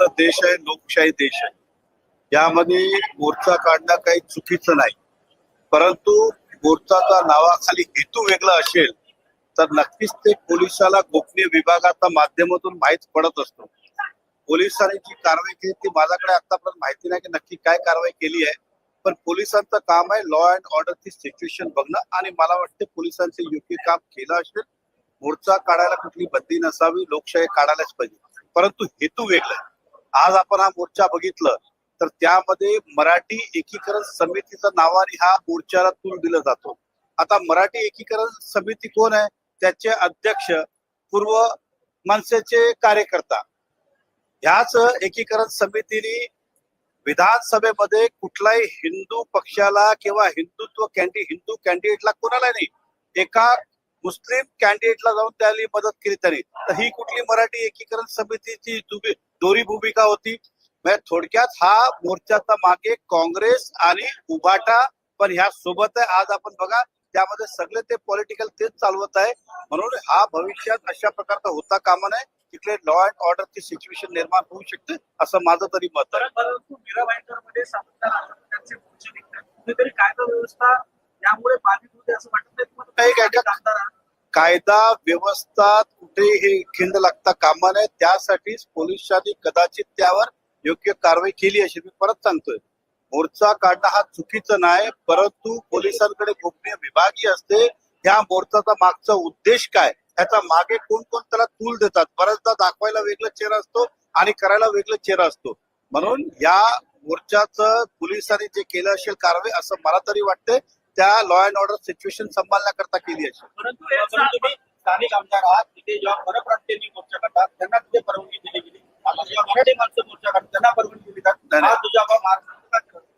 लोकशाहीतंत्र देश आहे लोकशाही देश आहे. यामध्ये मोर्चा काढणं काही चुकीचं नाही. परंतु मोर्चाचा नावाखाली हेतू वेगळा असेल तर नक्कीच ते पोलिसाला गोपनीय विभागाच्या माध्यमातून माहीत पडत असतो. पोलिसांनी जी कारवाई केली ती माझ्याकडे आतापर्यंत माहिती नाही की नक्की काय कारवाई केली आहे. पण पोलिसांचं काम आहे लॉ अँड ऑर्डरची सिच्युएशन बघणं आणि मला वाटते पोलिसांचे योग्य काम केलं असेल मोर्चा काढायला कुठली बंदी नसावी लोकशाही काढायलाच पाहिजे. परंतु हेतू वेगळा आहे. आज आपण हा मोर्चा बघितलं तर त्यामध्ये मराठी एकीकरण समितीचं नावाने हा मोर्चाला तूल दिला जातो. आता मराठी एकीकरण समिती कोण आहे? त्याचे अध्यक्ष पूर्व मनसेचे कार्यकर्ता. ह्याच एकीकरण समितीने विधानसभेमध्ये कुठलाही हिंदू पक्षाला किंवा हिंदुत्व कॅन्डी हिंदू कॅन्डिडेटला कोणाला नाही एका मुस्लिम कॅन्डिडेटला जाऊन त्याला मदत केली तरी तर ही कुठली मराठी एकीकरण समितीची दोरी भूमिका होती. म्हणजे थोडक्यात हा मोर्चाचा मागे काँग्रेस आणि उभाटा पण ह्या सोबत आहे. आज आपण बघा त्यामध्ये सगळे ते पॉलिटिकल तेच चालवत आहे. म्हणून हा भविष्यात अशा प्रकारचा होता कामा नये. तिकडे लॉ अँड ऑर्डरची सिच्युएशन निर्माण होऊ शकते असं माझं तरी मत आहे. परंतु मीरा मध्ये सातत्यानं अशा प्रकारचे मोर्चे निघतात कुठेतरी कायदा व्यवस्था यामुळे बाधित होते असं वाटत. कायदा व्यवस्था कुठे हे खिंड लागता कामा नये. त्यासाठीच पोलिसांनी कदाचित त्यावर योग्य कारवाई केली अशी मी परत सांगतोय. मोर्चा काढणं हा चुकीचं नाही परंतु पोलिसांकडे गोपनीय विभागीय असते. ह्या मोर्चाचा मागचा उद्देश काय? ह्याचा मागे कोण कोण त्याला तूल देतात? बऱ्याचदा दाखवायला वेगळा चेहरा असतो आणि करायला वेगळा चेहरा असतो. म्हणून या मोर्चाचं पोलिसांनी जे केलं असेल कारवाई असं मला तरी वाटतंय. त्या लॉ अँड ऑर्डर सिच्युएशन सांभाळण्याकरता केली परंतु तुम्ही स्थानिक आमदार आहात तिथे जेव्हा मोर्चा करतात त्यांना तिथे परवानगी दिली गेली. आता जेव्हा मराठी माणसं मोर्चा करतात त्यांना परवानगी?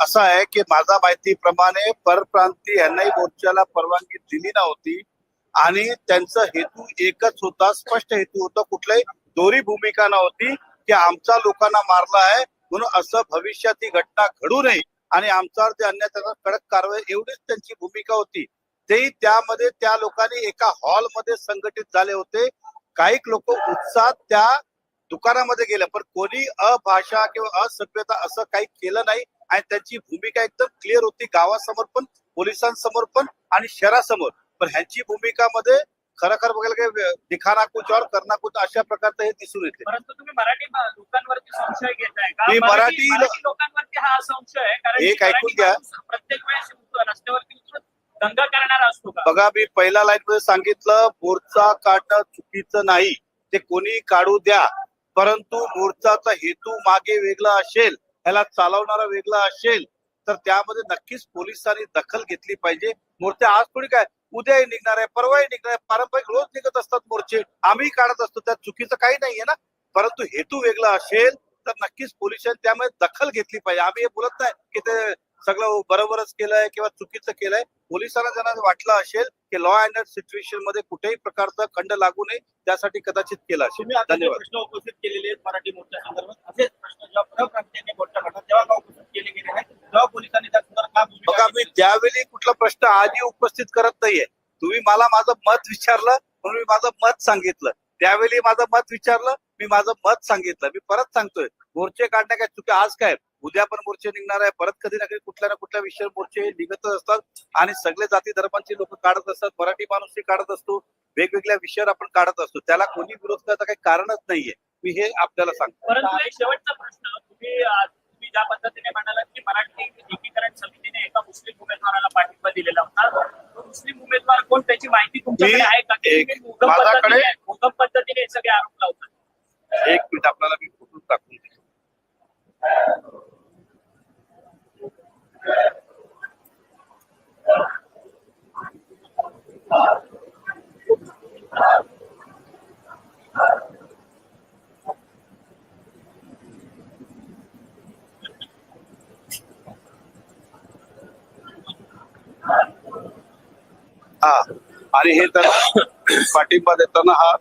असं आहे की माझा माहितीप्रमाणे परप्रांती यांनाही मोर्चाला परवानगी दिली नव्हती आणि त्यांचा हेतू एकच होता स्पष्ट हेतू होता कुठलाही दोरी भूमिका नव्हती की आमचा लोकांना मारला आहे म्हणून असं भविष्यात ही घटना घडू नये. आणि आमच्यावर जे कडक कारवाई एवढीच त्यांची भूमिका होती. तेही त्यामध्ये त्या लोकांनी एका हॉलमध्ये संघटित झाले होते. काही लोक उत्साहात त्या दुकानामध्ये गेले पण कोणी अभाषा किंवा असभ्यता असं काही केलं नाही आणि त्यांची भूमिका एकदम क्लिअर होती गावासमोर पण पोलिसांसमोर पण आणि शहरासमोर. पण ह्यांची भूमिकामध्ये खरं खरं बघायला काय दिखाना कुछ और करना कुछ अशा प्रकारचं हे दिसून येते. परंतु तुम्ही मराठी लोकांवरती संशय घेताय का? मी मराठी लोकांवरती हा संशय आहे कारण एक ऐकून घ्या. प्रत्येक वेळेस रस्त्यावरती दंगा करणारा असतो का? बघा मी पहिल्या लाईन मध्ये सांगितलं मोर्चा काढणं चुकीचं नाही. ते कोणी काढू द्या. परंतु मोर्चाचा हेतू मागे वेगळा असेल ह्याला चालवणारा वेगळा असेल तर त्यामध्ये नक्कीच पोलिसांनी दखल घेतली पाहिजे. मोर्चे आज थोडी काय उद्याही निघणार आहे परवाही निघणार आहे. पारंपरिक रोज निघत असतात मोर्चे. आम्ही काढत असतो. त्यात चुकीचं काही नाहीये ना. परंतु हेतू वेगळा असेल तर नक्कीच पोलिसांनी त्यामध्ये दखल घेतली पाहिजे. आम्ही हे बोलत नाही की ते सगळं बरोबरच केलंय किंवा चुकीचं केलंय. पोलिसांना ज्यांना वाटलं असेल की लॉ अँड सिच्युएशनमध्ये कुठेही प्रकारचा खंड लागू नये त्यासाठी कदाचित केला असेल. धन्यवाद. प्रश्न उपस्थित केलेले आहेत मराठी मोर्चा संदर्भात असेच प्रश्न जेव्हा परप्रांतीयांनी मोर्चा करतात तेव्हा का उपस्थित केले गेले नाही? तेव्हा पोलिसांनी त्या संदर्भात का भूमिका बघा मी घेतली? त्यावेळी कुठला प्रश्न आजही उपस्थित करत नाहीये तुम्ही मला माझं मत विचारलं म्हणून मी माझं मत सांगितलं. त्यावेळी माझं मत विचारलं मी माझं मत सांगितलं. मी परत सांगतोय मोर्चे काढण्या काय चुकी आज काय उद्या पण मोर्चे निघणार आहे. परत कधी ना कधी कुठल्या ना कुठल्या विषयावर मोर्चे निघतच असतात. आणि सगळे जाती धर्मांची लोक काढत असतात. मराठी माणूसही काढत असतो. वेगवेगळ्या विषयावर आपण काढत असतो. त्याला कोणी विरोध करायचं काही कारणच नाहीये. मी हे आपल्याला सांगतो. शेवटचा प्रश्न. तुम्ही ज्या पद्धतीने म्हणालात की मराठी एकीकरण समितीने एका मुस्लिम उमेदवाराला पाठिंबा दिलेला होता. मुस्लिम उमेदवार कोण? त्याची माहिती तुमच्याकडे आहे का? माझ्याकडे- पद्धतीने उगम पद्धतीने सगळे आरोप लावतात एक मिनिट आपल्याला मी फोटो टाकून देतो. हा. आणि हे तर पाठिंबा देताना हा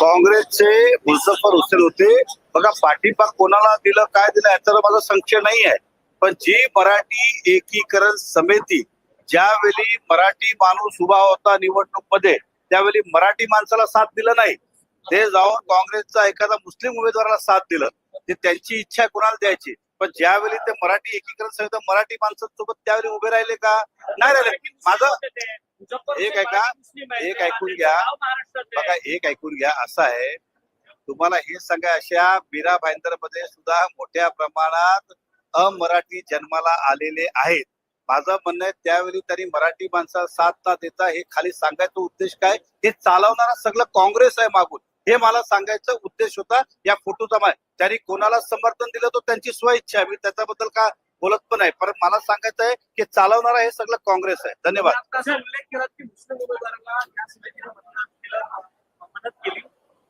काँग्रेसचे मुझफ्फर हुसेन होते. बघा पाठिंबा कोणाला दिलं काय दिलं याचा माझा संशय नाही आहे पण जी मराठी एकीकरण समिती ज्यावेळी मराठी माणूस उभा होता निवडणूकमध्ये त्यावेळी मराठी माणसाला साथ दिलं नाही. ते जाऊन काँग्रेसचा एखादा मुस्लिम उमेदवाराला साथ दिलं. ते त्यांची इच्छा कुणाला कोणाला द्यायची. पण ज्यावेळी ते मराठी एकीकरण समिती मराठी माणसांसोबत त्यावेळी उभे राहिले का? नाही राहिले. माझं एक आहे का? एक ऐकून घ्या. बघा एक ऐकून घ्या. असं आहे. तुम्हाला हे सांगा अशा मीरा भाईंदरमध्ये सुद्धा मोठ्या प्रमाणात अमराठी जन्माला आलेले आहेत. माझं म्हणणं आहे त्यावेळी तरी मराठी माणसाला साथ ना देता हे खाली सांगायचा उद्देश काय? हे चालवणारा सगळं काँग्रेस आहे मागून. हे मला सांगायचा उद्देश होता या फोटोचा मा- त्यांनी कोणाला समर्थन दिलं तो त्यांची स्वइच्छा आहे. मी त्याच्याबद्दल का बोलत पण नाही. पण मला सांगायचं आहे की चालवणारा हे सगळं काँग्रेस आहे. धन्यवाद. या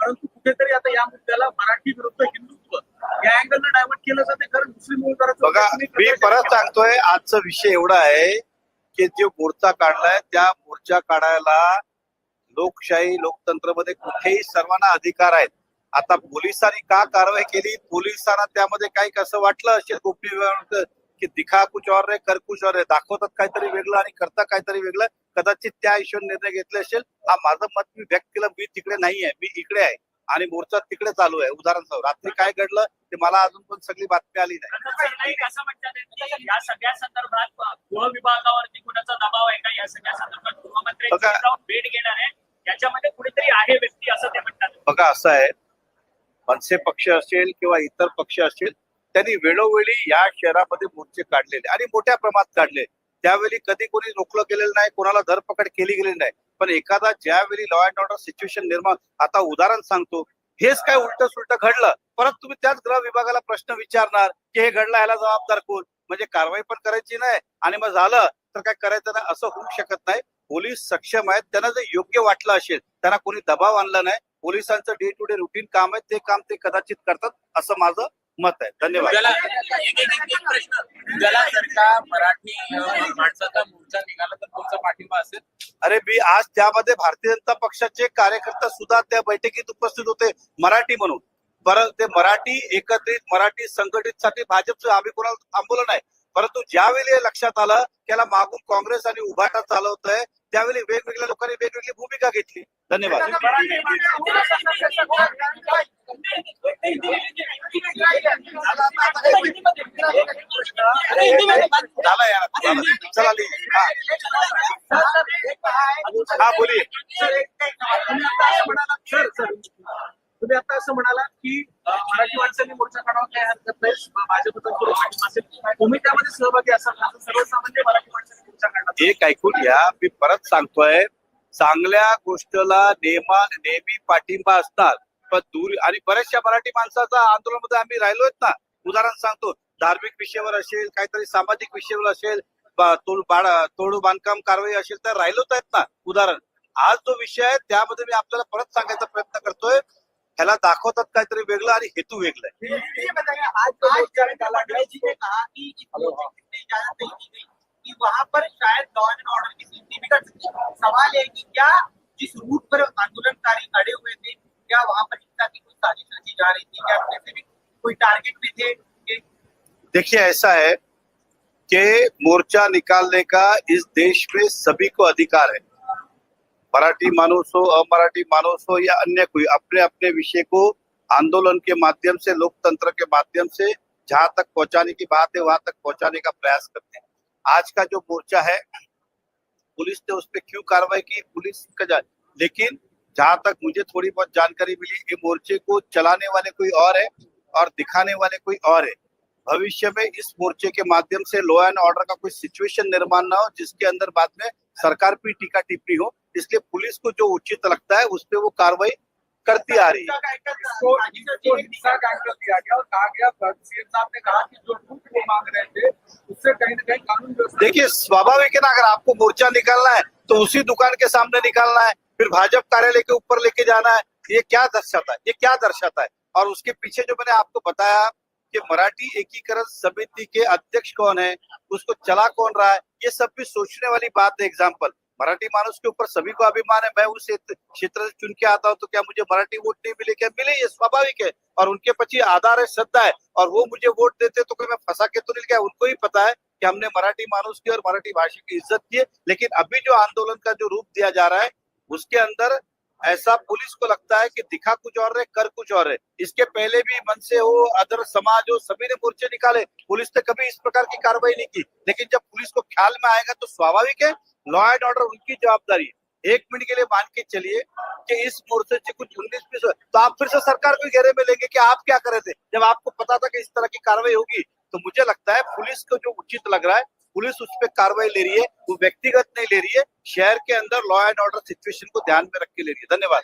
परंतु कुठेतरी आता मुद्द्याला मराठी विरुद्ध हिंदुत्व या अँगलनं डायव्हर्ट केलं जाते. कारण मुस्लिम उमेदवाराचं बघा मी परत. सांगतोय आजचा विषय एवढा आहे की जो मोर्चा काढलाय त्या मोर्चा काढायला लोकशाही लोकतंत्रमध्ये कुठेही सर्वांना अधिकार आहेत. आता पोलिसांनी का कारवाई केली? पोलिसांना त्यामध्ये काही कसं वाटलं? असेल गोपनीय व्यवहार की दिखा कुछ और रे कर कुछ और रे. दाखवतात काहीतरी वेगळं आणि करतात काहीतरी वेगळं. कदाचित त्या हिशोबाने निर्णय घेतले असेल. हा माझं मत मी व्यक्त केलं. मी तिकडे नाही आहे मी इकडे आहे. आणि मोर्चा तिकडे चालू आहे. उदाहरण रात्री काय घडलं ते मला अजून पण सगळी बातमी आली नाही. असं म्हणतात की या सगळ्या संदर्भात गृह विभागावरती कुणाचा दबाव आहे का? या सगळ्या संदर्भात. जाऊन भेट घेणार आहे. याच्यामध्ये कुठेतरी आहे व्यक्ती असं ते म्हणतात. बघा असं आहे. मनसे पक्ष असेल किंवा इतर पक्ष असेल त्यांनी वेळोवेळी या शहरामध्ये मोर्चे काढलेले आणि मोठ्या प्रमाणात काढले. त्यावेळी कधी कोणी रोखलं गेलेलं नाही कोणाला धरपकड केली गेली नाही. पण एखादा ज्यावेळी लॉ अँड ऑर्डर सिच्युएशन निर्माण आता उदाहरण सांगतो. हेच काय उलट सुलट घडलं. परत तुम्ही त्याच गृह विभागाला प्रश्न विचारणार की हे घडलं ह्याला जबाबदार कोण? म्हणजे कारवाई पण करायची नाही आणि मग झालं तर काय करायचं नाही असं होऊ शकत नाही. पोलीस सक्षम आहेत त्यांना जर योग्य वाटलं असेल त्यांना कोणी दबाव आणला नाही पोलिसांचं डे टू डे रुटीन काम आहे ते काम ते कदाचित करतात असं माझं मत आहे. धन्यवाद. अरे मी आज त्यामध्ये भारतीय जनता पक्षाचे कार्यकर्ता सुद्धा त्या बैठकीत उपस्थित होते मराठी म्हणून. परत ते मराठी एकत्रित मराठी संघटित साठी भाजपचं आम्ही कोणाला थांबवलं नाही परंतु ज्यावेळी लक्षात आलं त्याला मागून काँग्रेस आणि उभाटा चालवत आहे त्यावेळी वेगवेगळ्या लोकांनी वेगवेगळी भूमिका घेतली. धन्यवाद. झालं चला हा. बोलिये तुम्ही आता असं म्हणाला की मराठी माणसांनी मोर्चा काढावा काही हरकत नाही? भाजपचा असेल. तुम्ही त्यामध्ये सहभागी असाल असं सर्वसामान्य मराठी माणसांनी मोर्चा काढला एक ऐकून घ्या मी परत सांगतोय चांगल्या गोष्टीला नेमान नेहमी पाठिंबा असतात. पण दूर आणि बऱ्याचशा मराठी माणसाचा आंदोलनामध्ये आम्ही राहिलोय ना. उदाहरण सांगतो धार्मिक विषयावर असेल काहीतरी सामाजिक विषयावर असेल तोडू बांधकाम कारवाई असेल तर राहिलोच आहेत ना. उदाहरण आज जो विषय आहे त्यामध्ये मी आपल्याला परत सांगायचा प्रयत्न करतोय. ह्याला दाखवतात काहीतरी वेगळं आणि हेतू वेगळं आहे. ये बताइए आज जो मोर्चा निकाला गया जी ने कहा कि इस मोर्चे की इतनी इजाजत नहीं दी गई कि वहां पर शायद लॉ एंड ऑर्डर की स्थिति बिगड़ सकती है सवाल है कि क्या जिस रूट पर आंदोलनकारी खड़े हुए थे क्या वहां पर हिंसा की कोई साजिश रची जा रही थी? क्या वैसे भी कोई टारगेट में थे? कि देखिए ऐसा है कि मोर्चा निकालने का इस देश में सभी को अधिकार है। मराठी मानुस हो, अमराठी मानुस हो या अन्य कोई अपने अपने विषय को आंदोलन के माध्यम से, लोकतंत्र के माध्यम से जहाँ तक पहुँचाने की बात है, वहाँ तक पहुँचाने का प्रयास करते हैं। आज का जो मोर्चा है, पुलिस ने उस पर क्यों कार्रवाई की? पुलिस का लेकिन जहाँ तक मुझे थोड़ी बहुत जानकारी मिली, ये मोर्चे को चलाने वाले कोई और है और दिखाने वाले कोई और है। भविष्य में इस मोर्चे के माध्यम से लॉ एंड ऑर्डर का कोई सिचुएशन निर्माण ना हो, जिसके अंदर बाद में सरकार पर टीका टिप्पणी हो इसलिए पुलिस को जो उचित लगता है उस पर वो कार्रवाई करती आ रही है। देखिए स्वाभाविक है ना अगर आपको मोर्चा निकालना है तो उसी दुकान के सामने निकालना है फिर भाजपा कार्यालय के ऊपर लेके जाना है। ये क्या दर्शाता है? ये क्या दर्शाता है? और उसके पीछे जो मैंने आपको बताया कि मराठी एकीकरण समिति के अध्यक्ष कौन है उसको चला कौन रहा है ये सब भी सोचने वाली बात है एग्ज़ाम्पल मराठी मानुस के ऊपर सभी को अभिमान है, मैं उस क्षेत्र से चुन के आता हूँ तो क्या मुझे मराठी वोट नहीं मिले? क्या मिले? ये स्वाभाविक है। और उनके पीछे आधार है, श्रद्धा है, और वो मुझे वोट देते तो मैं फंसा के तो नहीं गया? उनको ही पता है कि हमने मराठी मानुस की और मराठी भाषा की इज़्ज़त की है, लेकिन अभी जो आंदोलन का जो रूप दिया जा रहा है, उसके अंदर ऐसा पुलिस को लगता है कि दिखा कुछ और है, कर कुछ और है। इसके पहले भी मन से हो, अदर समाज हो, सभी ने मोर्चे निकाले, पुलिस ने कभी इस प्रकार की कार्रवाई नहीं की। लेकिन जब पुलिस को ख्याल में आएगा तो स्वाभाविक है लॉ एंड ऑर्डर उनकी जवाबदारी है। एक मिनट के लिए मान के चलिए कि इस मोर्चे से कुछ उन्नीस बीस तो आप फिर से सरकार को घेरे में लेंगे कि आप क्या करे थे? जब आपको पता था कि इस तरह की कार्रवाई होगी तो मुझे लगता है पुलिस को जो उचित लग रहा है, पुलिस उस पर कार्रवाई ले रही है, वो व्यक्तिगत नहीं ले रही है, शहर के अंदर लॉ एंड ऑर्डर सिचुएशन को ध्यान में रख के ले रही है। धन्यवाद।